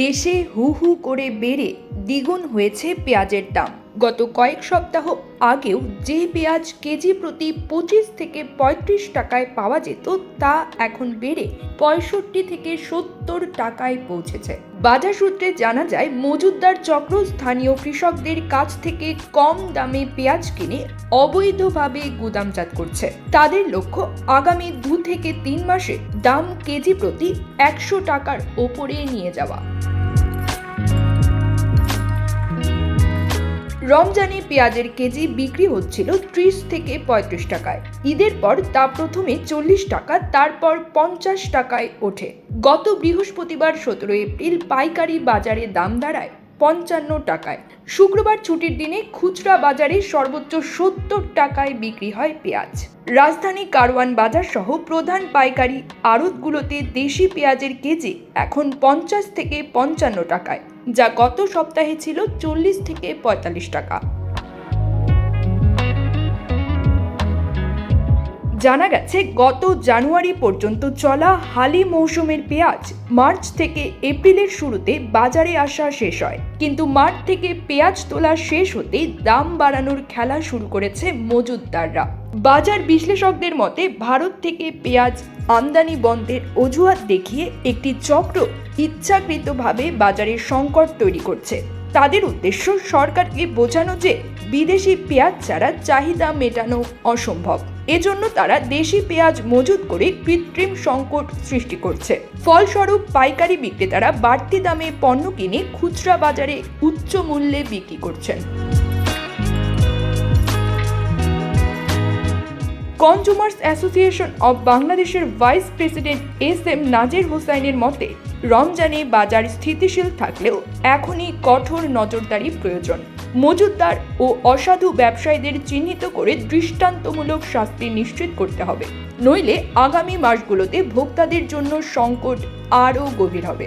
দেশে হু হু করে বেড়ে দ্বিগুণ হয়েছে পেঁয়াজের দাম। গত কয়েক সপ্তাহ আগেও যে পেঁয়াজ কেজি প্রতি পঁচিশ থেকে পঁয়ত্রিশ টাকায় পাওয়া যেত, তা এখন বেড়ে পঁয়ষট্টি থেকে সত্তর টাকায় পৌঁছেছে। বাজার সূত্রে জানা যায় মজুদদার চক্র স্থানীয় কৃষকদের কাছ থেকে কম দামে পেঁয়াজ কিনে অবৈধভাবে গুদামজাত করছে। তাদের লক্ষ্য, আগামী দু থেকে তিন মাসে দাম কেজি প্রতি একশো টাকার ওপরে নিয়ে যাওয়া। রমজানে পেঁয়াজের কেজি বিক্রি হচ্ছিল ত্রিশ থেকে পঁয়ত্রিশ টাকায়। ঈদের পর তা প্রথমে চল্লিশ টাকা, তারপর পঞ্চাশ টাকায় ওঠে। গত বৃহস্পতিবার সতেরো এপ্রিল পাইকারি বাজারে দাম দাঁড়ায় পঞ্চান্ন টাকায়। শুক্রবার ছুটির দিনে খুচরা বাজারে সর্বোচ্চ সত্তর টাকায় বিক্রি হয় পেঁয়াজ। রাজধানী কারওয়ান বাজার সহ প্রধান পাইকারি আড়তগুলোতে দেশি পেঁয়াজের কেজি এখন পঞ্চাশ থেকে পঞ্চান্ন টাকায়, যা গত সপ্তাহে ছিল চল্লিশ থেকে পঁয়তাল্লিশ টাকা। জানা গেছে, গত জানুয়ারি পর্যন্ত চলা হালি মৌসুমের পেঁয়াজ মার্চ থেকে এপ্রিলের শুরুতে বাজারে আসা শেষ হয়। কিন্তু মার্চ থেকে পেঁয়াজ তোলা শেষ হতেই দাম বাড়ানোর খেলা শুরু করেছে মজুদদাররা বাজার বিশ্লেষকদের মতে, ভারত থেকে পেঁয়াজ আমদানি বন্ধের অজুহাত দেখিয়ে একটি চক্র ইচ্ছাকৃতভাবে বাজারে সংকট তৈরি করছে। তাদের উদ্দেশ্য সরকারকে বোঝানো যে, বিদেশি পেঁয়াজ ছাড়া চাহিদা মেটানো অসম্ভব। এজন্য তারা দেশি পেঁয়াজ মজুত করে কৃত্রিম সংকট সৃষ্টি করছে। ফলস্বরূপ পাইকারি বিক্রেতারা বাড়তি দামে পণ্য কিনে খুচরা বাজারে উচ্চ মূল্যে বিক্রি করছেন। কনজুমার্স অ্যাসোসিয়েশন অব বাংলাদেশের vice president S M Nazir হোসাইনের মতে, রমজানে বাজার স্থিতিশীল থাকলেও এখনই কঠোর নজরদারি প্রয়োজন। মজুতদার ও অসাধু ব্যবসায়ীদের চিহ্নিত করে দৃষ্টান্তমূলক শাস্তি নিশ্চিত করতে হবে। নইলে আগামী মাসগুলোতে ভোক্তাদের জন্য সংকট আরও গভীর হবে।